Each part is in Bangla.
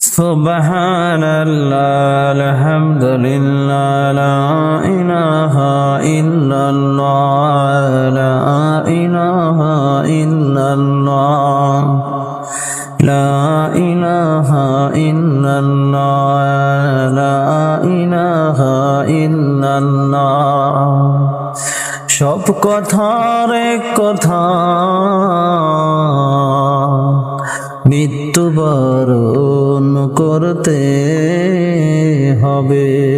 سبحان الله الحمد لله لا إله إلا الله لا إله إلا الله لا إله إلا الله لا إله إلا الله সব কথার এক কথা মৃত্যুবরণ করতে হবে।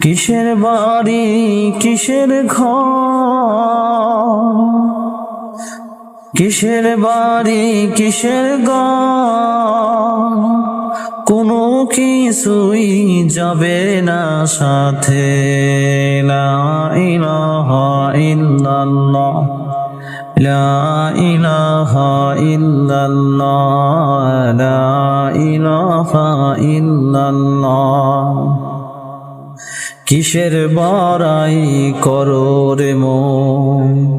কিসের বাড়ি, কিসের ঘর? কিসের বাড়ি, কিসের ঘর? কোনো কিছুই যাবে না সাথে। লা ইলাহা ইল্লাল্লাহ। লা ইলাহা ইল্লাল্লাহ, লা ইলাহা ইল্লাল্লাহ। কিসের বড়াই করো রে মন?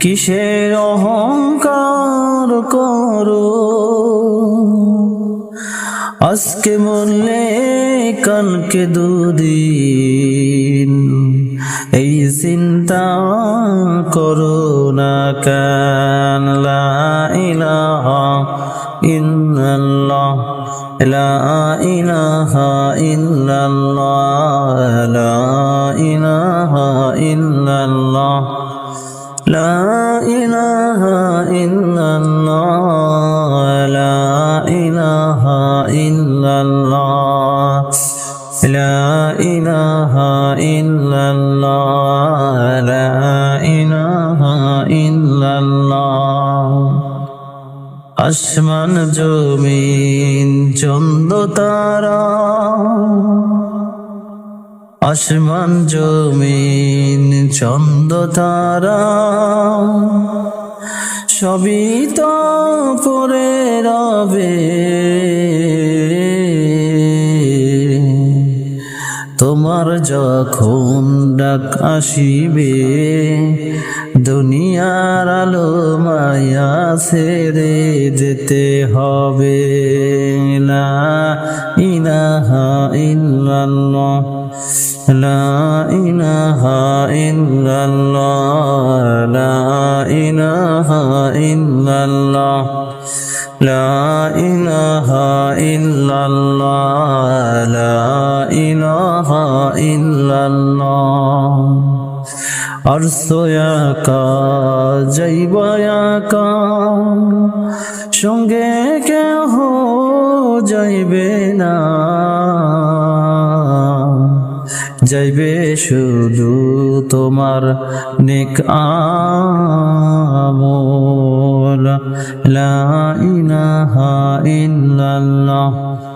কিসের অহংকার করো? আজকে মরলে কালকে দুদিন করো না কেন লা ইলাহা ইল্লাল্লাহ লা ইলাহা ইল্লাল্লাহ লা ইলাহা ইল্লাল্লাহ লা ইলাহা লা ইলাহা ইল্লাল্লাহ, লা ইলাহা ইল্লাল্লাহ। আসমান, জমিন চন্দ তারা। আসমান, জমিন চন্দ তারা। সবই তো পরে রবে যখন ডাক আসিবে, দুনিয়ার আলো মায়া ছেড়ে যেতে হবে। লা ইলাহা ইল্লাল্লাহ, লা ইলাহা ইল্লাল্লাহ, লা ইলাহা ইল্লাল্লাহ, লা ইলাহা ইল্লাল্লাহ, লা ইলাহা ইল্লাল্লাহ। আরসোয়াকা যাইবায়াকা সঙ্গে কেহ যাইবে না। যাইবে শুধু তোমার নিক আমল। লা ইলাহা ইল্লাল্লাহ।